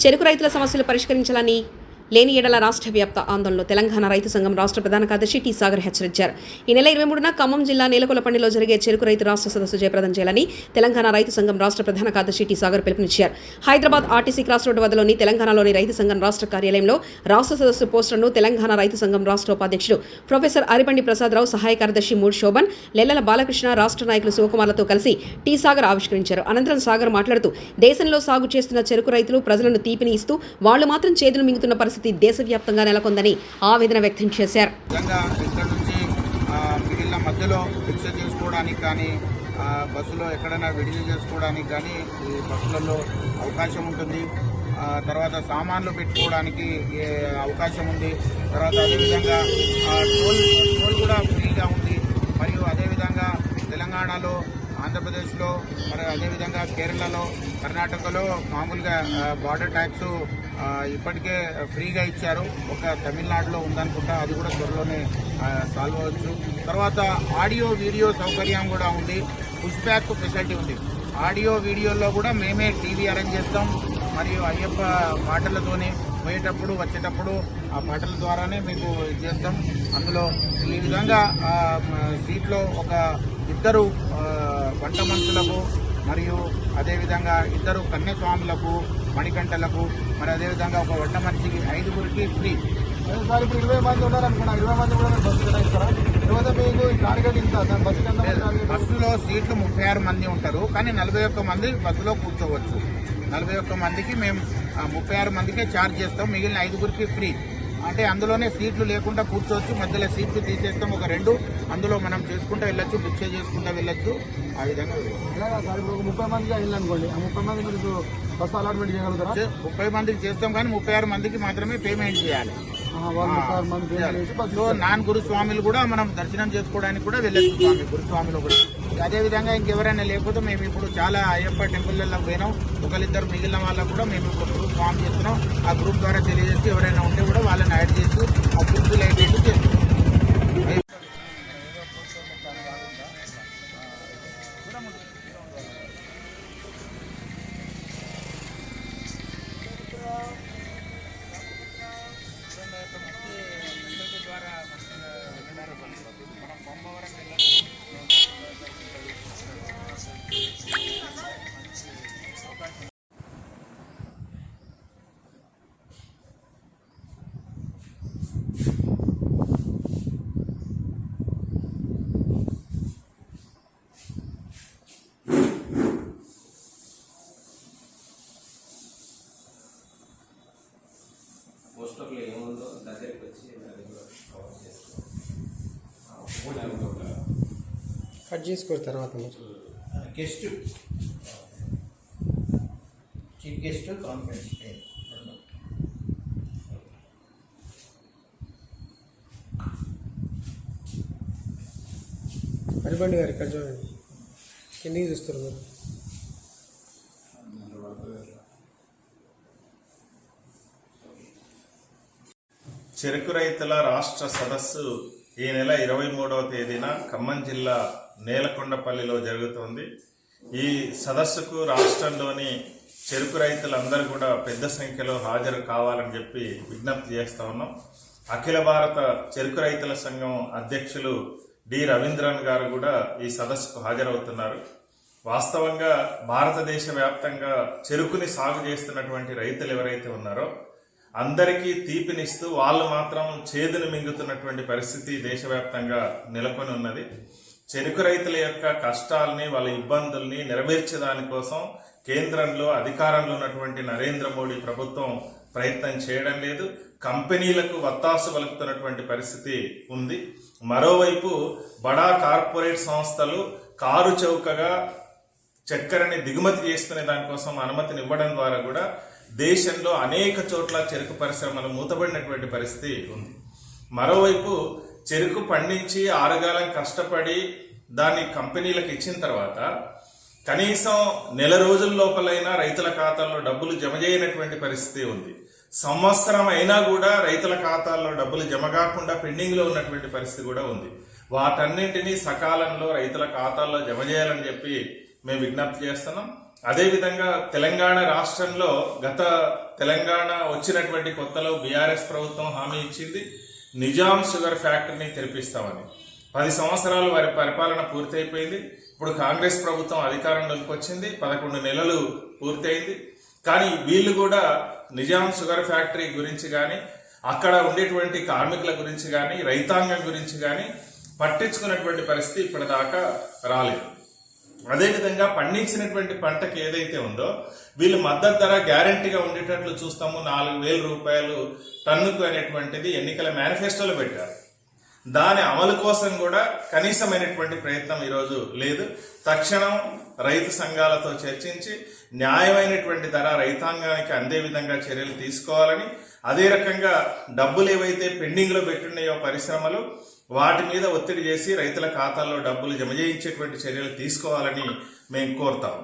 చెరుకు రైతుల సమస్యలు పరిష్కరించాలని లేని ఏడల రాష్ట్ర వ్యాప్త ఆందోళనలో తెలంగాణ రైతు సంఘం రాష్ట్ర ప్రధాన కార్యదర్శి టి సాగర్ హెచ్చరించారు. ఈ నెల ఇరవై మూడున ఖమ్మం జిల్లా నేలకొలపండిలో జరిగే చెరుకు రైతు రాష్ట్ర సదస్సు జయప్రదం చేయాలని తెలంగాణ రైతు సంఘం రాష్ట్ర ప్రధాన కార్యదర్శి టి సాగర్ పిలుపునిచ్చారు. హైదరాబాద్ ఆర్టీసీ క్రాస్ రోడ్డు వద్దలోని తెలంగాణలోని రైతు సంఘం రాష్ట్ర కార్యాలయంలో రాష్ట్ర సదస్సు పోస్టర్ను తెలంగాణ రైతు సంఘం రాష్ట్ర ఉపాధ్యక్షుడు ప్రొఫెసర్ అరిబండి ప్రసాదరావు సహాయ కార్యదర్శి మూడ్ శోభన్ లెల్లల బాలకృష్ణ రాష్ట్ర నాయకులు శివకుమార్లతో కలిసి టీ సాగర్ ఆవిష్కరించారు. అనంతరం సాగర్ మాట్లాడుతూ దేశంలో సాగు చేస్తున్న చెరుకు రైతులు ప్రజలను తీపిని ఇస్తూ వాళ్ళు మాత్రం చేతులు మింగుతున్న పరిస్థితి దేశవ్యాప్తంగా నెలకొందని ఆవేదన వ్యక్తం చేశారు. నుంచి మిగిలిన మధ్యలో భిక్ష చేసుకోవడానికి కానీ బస్సులో ఎక్కడైనా విడిది చేసుకోవడానికి కానీ ఈ బస్సులలో అవకాశం ఉంటుంది. తర్వాత సామాన్లు పెట్టుకోవడానికి అవకాశం ఉంది. తర్వాత అదేవిధంగా ఆ, టోల్ టోల్ కూడా ఫ్రీగా ఉంది. మరియు అదేవిధంగా తెలంగాణలో ఆంధ్రప్రదేశ్లో మరి అదేవిధంగా కేరళలో కర్ణాటకలో మామూలుగా బార్డర్ ట్యాక్స్ ఇప్పటికే ఫ్రీగా ఇచ్చారు. ఒక తమిళనాడులో ఉందనుకుంటా అది కూడా త్వరలోనే సాల్వ్ అవ్వచ్చు. తర్వాత ఆడియో వీడియో సౌకర్యం కూడా ఉంది. పుష్ బ్యాక్ ఫెసిలిటీ ఉంది. ఆడియో వీడియోలో కూడా మేమే టీవీ అరేంజ్ చేస్తాం. మరియు అయ్యప్ప పాటలతోనే పోయేటప్పుడు వచ్చేటప్పుడు ఆ పాటల ద్వారానే మీకు ఇది చేస్తాం. అందులో ఈ విధంగా సీట్లో ఒక ఇద్దరు వంట మనుషులకు మరియు అదేవిధంగా ఇద్దరు కన్యస్వాములకు మణికంఠలకు మరి అదేవిధంగా ఒక వంట మనిషికి ఐదుగురికి ఫ్రీ. సార్ ఇప్పుడు ఇరవై మంది ఉన్నారు అనుకున్నా ఇరవై మంది కూడా బస్సు కేటాయిస్తారా మీకు టార్గెట్ ఇంత టార్గెట్? బస్సులో సీట్లు ముప్పై ఆరు మంది ఉంటారు కానీ నలభై ఒక్క మంది బస్సులో కూర్చోవచ్చు. నలభై ఒక్క మందికి మేము ముప్పై ఆరు మందికే ఛార్జ్ చేస్తాం మిగిలిన ఐదుగురికి ఫ్రీ. అంటే అందులోనే సీట్లు లేకుండా కూర్చోవచ్చు. మధ్యలో సీట్లు తీసేస్తాం ఒక రెండు. అందులో మనం చేసుకుంటూ వెళ్ళొచ్చు భిక్ష చేసుకుంటూ వెళ్ళొచ్చు. ఆ విధంగా ముప్పై మందికి ఆ ముప్పై మంది మీరు అలాట్మెంట్ చేయగలుగుతారా? ముప్పై మందికి చేస్తాం కానీ ముప్పై ఆరు మందికి మాత్రమే పేమెంట్ చేయాలి. సో నాన్ గురుస్వాములు కూడా మనం దర్శనం చేసుకోవడానికి కూడా వెళ్ళొచ్చు స్వామి గురుస్వాములు కూడా. అదేవిధంగా ఇంకెవరైనా లేకపోతే మేము ఇప్పుడు చాలా అయ్యప్ప టెంపుల్లలో పోయినాం. ఒకరిద్దరు మిగిలిన వాళ్ళకు కూడా మేము ఇప్పుడు గ్రూప్ ఫామ్ చేస్తున్నాం. ఆ గ్రూప్ ద్వారా తెలియజేసి ఎవరైనా ఉంటే కూడా వాళ్ళని యాడ్ చేస్తూ ఆ గ్రూప్ లైట్ చేస్తున్నాం. పోస్టర్లో ఏముందో దగ్గరికి వచ్చి కవర్ చేసుకోవాలి కట్ చేసుకోరు తర్వాత మీరు. Guest chief guest conference Haribandi గారు ఇక్కడ చూడండి. కిందికి చూస్తారు మీరు. చెరుకు రైతుల రాష్ట్ర సదస్సు ఈ నెల ఇరవై మూడవ తేదీన ఖమ్మం జిల్లా నేలకొండపల్లిలో జరుగుతుంది. ఈ సదస్సుకు రాష్ట్రంలోని చెరుకు రైతులందరూ కూడా పెద్ద సంఖ్యలో హాజరు కావాలని చెప్పి విజ్ఞప్తి చేస్తా ఉన్నాం. అఖిల భారత చెరుకు రైతుల సంఘం అధ్యక్షులు డి. రవీంద్రన్ గారు కూడా ఈ సదస్సుకు హాజరవుతున్నారు. వాస్తవంగా భారతదేశ వ్యాప్తంగా చెరుకుని సాగు చేస్తున్నటువంటి రైతులు ఎవరైతే ఉన్నారో అందరికీ తీపినిస్తూ వాళ్ళు మాత్రం చేదును మింగుతున్నటువంటి పరిస్థితి దేశవ్యాప్తంగా నెలకొని ఉన్నది. చెరుకు రైతుల యొక్క కష్టాలని వాళ్ళ ఇబ్బందుల్ని నెరవేర్చే దానికోసం కేంద్రంలో అధికారంలో ఉన్నటువంటి నరేంద్ర మోడీ ప్రభుత్వం ప్రయత్నం చేయడం లేదు. కంపెనీలకు వత్తాసు పలుకుతున్నటువంటి పరిస్థితి ఉంది. మరోవైపు బడా కార్పొరేట్ సంస్థలు కారు చౌకగా చక్కెరని దిగుమతి చేసుకునే దానికోసం అనుమతిని ఇవ్వడం ద్వారా కూడా దేశంలో అనేక చోట్ల చెరుకు పరిశ్రమలు మూతబడినటువంటి పరిస్థితి ఉంది. మరోవైపు చెరుకు పండించి ఆరుగాలం కష్టపడి దాన్ని కంపెనీలకు ఇచ్చిన తర్వాత కనీసం నెల రోజుల లోపలైనా రైతుల ఖాతాల్లో డబ్బులు జమ చేయనటువంటి పరిస్థితి ఉంది. సంవత్సరం అయినా కూడా రైతుల ఖాతాల్లో డబ్బులు జమ కాకుండా పెండింగ్లో ఉన్నటువంటి పరిస్థితి కూడా ఉంది. వాటన్నింటినీ సకాలంలో రైతుల ఖాతాల్లో జమ చేయాలని చెప్పి మేము విజ్ఞప్తి చేస్తున్నాం. అదేవిధంగా తెలంగాణ రాష్ట్రంలో గత తెలంగాణ వచ్చినటువంటి కొత్తలో బీఆర్ఎస్ ప్రభుత్వం హామీ ఇచ్చింది నిజాం షుగర్ ఫ్యాక్టరీని తెరిపిస్తామని. పది సంవత్సరాలు వారి పరిపాలన పూర్తయిపోయింది. ఇప్పుడు కాంగ్రెస్ ప్రభుత్వం అధికారంలోకి వచ్చింది పదకొండు నెలలు పూర్తయింది. కానీ వీళ్ళు కూడా నిజాం షుగర్ ఫ్యాక్టరీ గురించి కానీ అక్కడ ఉండేటువంటి కార్మికుల గురించి కానీ రైతాంగం గురించి కానీ పట్టించుకున్నటువంటి పరిస్థితి ఇప్పటిదాకా రాలేదు. అదేవిధంగా పండించినటువంటి పంటకి ఏదైతే ఉందో వీళ్ళు మద్దతు ధర గ్యారంటీగా ఉండేటట్లు చూస్తాము. నాలుగు వేల రూపాయలు టన్నుకు అనేటువంటిది ఎన్నికల మేనిఫెస్టోలో పెట్టారు. దాని అమలు కోసం కూడా కనీసమైనటువంటి ప్రయత్నం ఈరోజు లేదు. తక్షణం రైతు సంఘాలతో చర్చించి న్యాయమైనటువంటి ధర రైతాంగానికి అందే విధంగా చర్యలు తీసుకోవాలని అదే రకంగా డబ్బులు ఏవైతే పెండింగ్లో పెట్టున్నాయో పరిశ్రమలు వాటి మీద ఒత్తిడి చేసి రైతుల ఖాతాల్లో డబ్బులు జమ చేయించేటువంటి చర్యలు తీసుకోవాలని మేము కోరుతాము